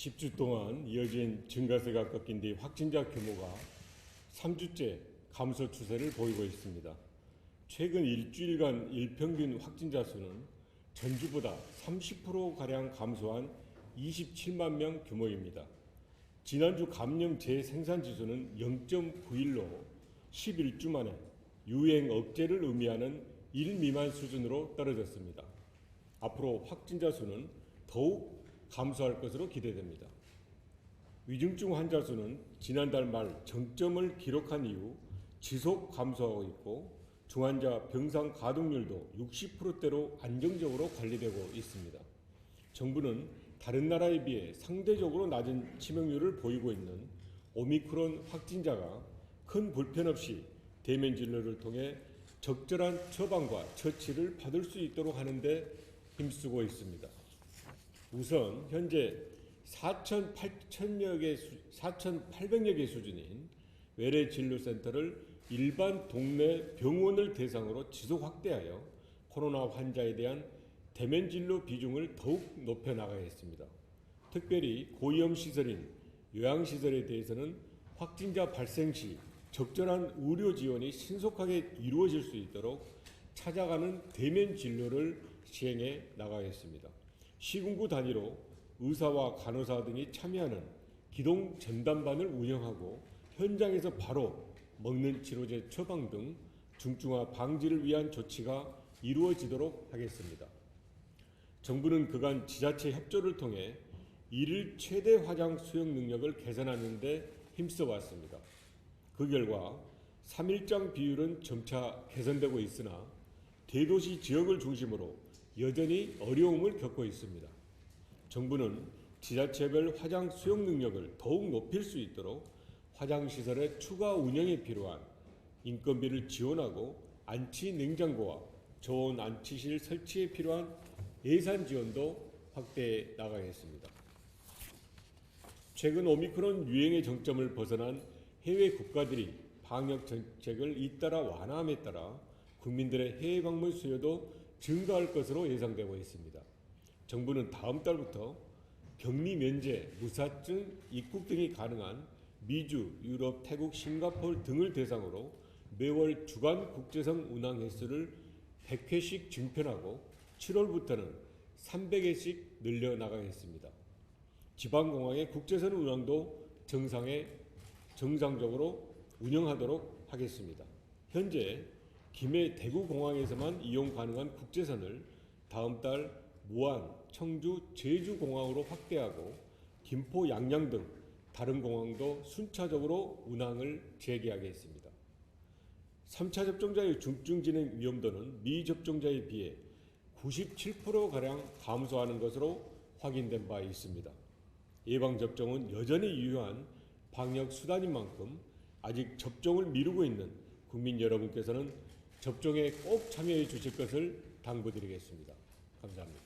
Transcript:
10주 동안 이어진 증가세가 꺾인 뒤 확진자 규모가 3주째 감소 추세를 보이고 있습니다. 최근 일주일간 일평균 확진자 수는 전주보다 30%가량 감소한 27만 명 규모입니다. 지난주 감염 재생산 지수는 0.91로 11주 만에 유행 억제를 의미하는 1 미만 수준으로 떨어졌습니다. 앞으로 확진자 수는 더욱 감소할 것으로 기대됩니다. 위중증 환자 수는 지난달 말 정점을 기록한 이후 지속 감소하고 있고 중환자 병상 가동률도 60%대로 안정적으로 관리되고 있습니다. 정부는 다른 나라에 비해 상대적으로 낮은 치명률을 보이고 있는 오미크론 확진자가 큰 불편 없이 대면 진료를 통해 적절한 처방과 처치를 받을 수 있도록 하는데 힘쓰고 있습니다. 우선 현재 4,800여 개, 4,800여 개 수준인 외래 진료 센터를 일반 동네 병원을 대상으로 지속 확대하여 코로나 환자에 대한 대면 진료 비중을 더욱 높여 나가겠습니다. 특별히 고위험 시설인 요양 시설에 대해서는 확진자 발생 시 적절한 의료 지원이 신속하게 이루어질 수 있도록 찾아가는 대면 진료를 시행해 나가겠습니다. 시군구 단위로 의사와 간호사 등이 참여하는 기동 전담반을 운영하고 현장에서 바로 먹는 치료제 처방 등 중증화 방지를 위한 조치가 이루어지도록 하겠습니다. 정부는 그간 지자체 협조를 통해 일일 최대 화장 수용 능력을 개선하는 데 힘써 왔습니다. 그 결과 3일장 비율은 점차 개선되고 있으나 대도시 지역을 중심으로 여전히 어려움을 겪고 있습니다. 정부는 지자체별 화장 수용 능력을 더욱 높일 수 있도록 화장 시설의 추가 운영에 필요한 인건비를 지원하고 안치 냉장고와 저온 안치실 설치에 필요한 예산 지원도 확대해 나가겠습니다. 최근 오미크론 유행의 정점을 벗어난 해외 국가들이 방역 정책을 잇따라 완화함에 따라 국민들의 해외 방문 수요도 증가할 것으로 예상되고 있습니다. 정부는 다음 달부터 격리 면제, 무사증 입국 등이 가능한 미주, 유럽, 태국, 싱가포르 등을 대상으로 매월 주간 국제선 운항 횟수를 100회씩 증편하고 7월부터는 300회씩 늘려 나가겠습니다. 지방공항의 국제선 운항도 정상에 정상적으로 운영하도록 하겠습니다. 현재 김해 대구공항에서만 이용 가능한 국제선을 다음 달 무안, 청주, 제주공항으로 확대하고 김포, 양양 등 다른 공항도 순차적으로 운항을 재개하겠습니다. 3차 접종자의 중증 진행 위험도는 미접종자에 비해 97%가량 감소하는 것으로 확인된 바 있습니다. 예방접종은 여전히 유효한 방역 수단인 만큼 아직 접종을 미루고 있는 국민 여러분께서는 접종에 꼭 참여해 주실 것을 당부드리겠습니다. 감사합니다.